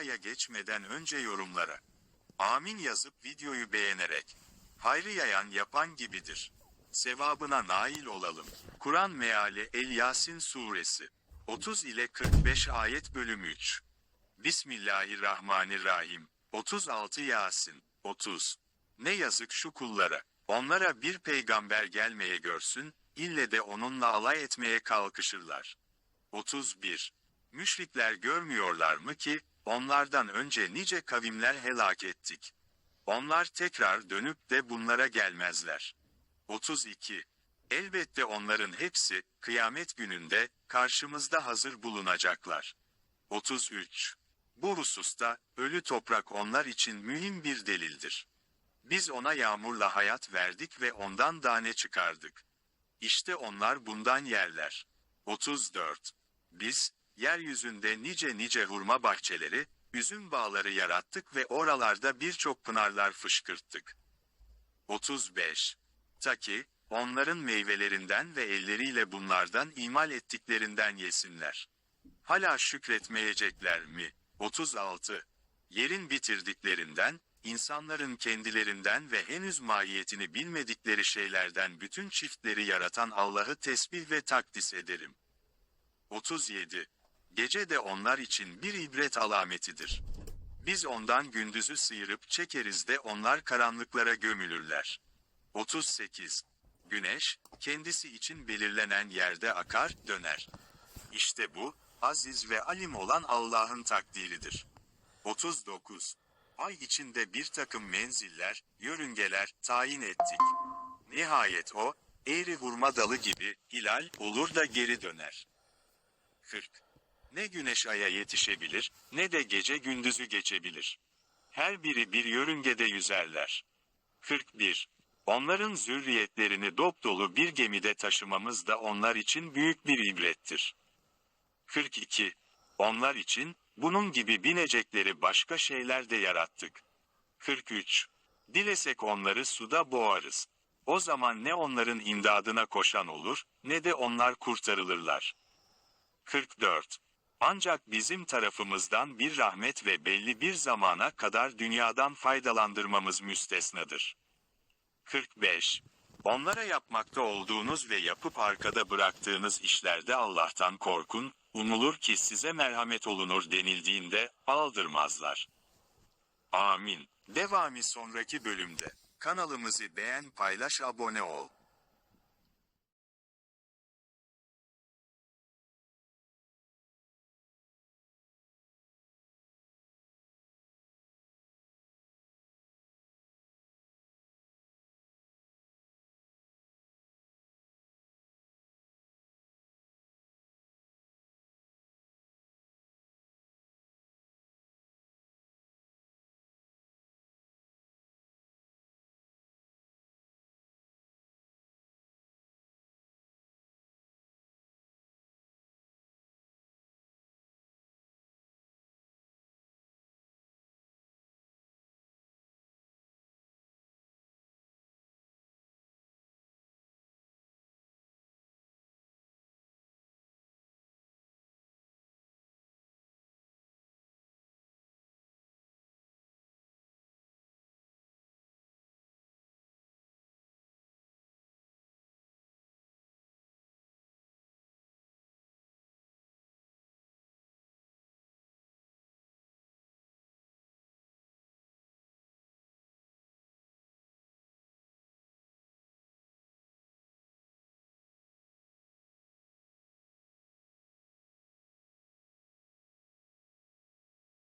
Duaya geçmeden önce yorumlara. Amin yazıp videoyu beğenerek. Hayrı yayan yapan gibidir. Sevabına nail olalım. Kur'an meali El Yasin suresi. 30 ile 45 ayet bölüm 3. Bismillahirrahmanirrahim. 36 Yasin. 30. Ne yazık şu kullara. Onlara bir peygamber gelmeye görsün, ille de onunla alay etmeye kalkışırlar. 31. Müşrikler görmüyorlar mı ki, onlardan önce nice kavimler helak ettik. Onlar tekrar dönüp de bunlara gelmezler. 32. Elbette onların hepsi, kıyamet gününde, karşımızda hazır bulunacaklar. 33. Bu hususta, ölü toprak onlar için mühim bir delildir. Biz ona yağmurla hayat verdik ve ondan tane çıkardık. İşte onlar bundan yerler. 34. Biz, yeryüzünde nice nice hurma bahçeleri, üzüm bağları yarattık ve oralarda birçok pınarlar fışkırttık. 35. Ta ki, onların meyvelerinden ve elleriyle bunlardan imal ettiklerinden yesinler. Hala şükretmeyecekler mi? 36. Yerin bitirdiklerinden, insanların kendilerinden ve henüz mahiyetini bilmedikleri şeylerden bütün çiftleri yaratan Allah'ı tesbih ve takdis ederim. 37. Gece de onlar için bir ibret alametidir. Biz ondan gündüzü sıyırıp çekeriz de onlar karanlıklara gömülürler. 38. Güneş, kendisi için belirlenen yerde akar, döner. İşte bu, aziz ve alim olan Allah'ın takdiridir. 39. Ay içinde bir takım menziller, yörüngeler tayin ettik. Nihayet o, eğri hurma dalı gibi, hilal olur da geri döner. 40. Ne güneş aya yetişebilir, ne de gece gündüzü geçebilir. Her biri bir yörüngede yüzerler. 41. Onların zürriyetlerini dop dolu bir gemide taşımamız da onlar için büyük bir ibrettir. 42. Onlar için, bunun gibi binecekleri başka şeyler de yarattık. 43. Dilesek onları suda boğarız. O zaman ne onların imdadına koşan olur, ne de onlar kurtarılırlar. 44. Ancak bizim tarafımızdan bir rahmet ve belli bir zamana kadar dünyadan faydalandırmamız müstesnadır. 45. Onlara yapmakta olduğunuz ve yapıp arkada bıraktığınız işlerde Allah'tan korkun, umulur ki size merhamet olunur denildiğinde aldırmazlar. Amin. Devamı sonraki bölümde. Kanalımızı beğen paylaş abone ol.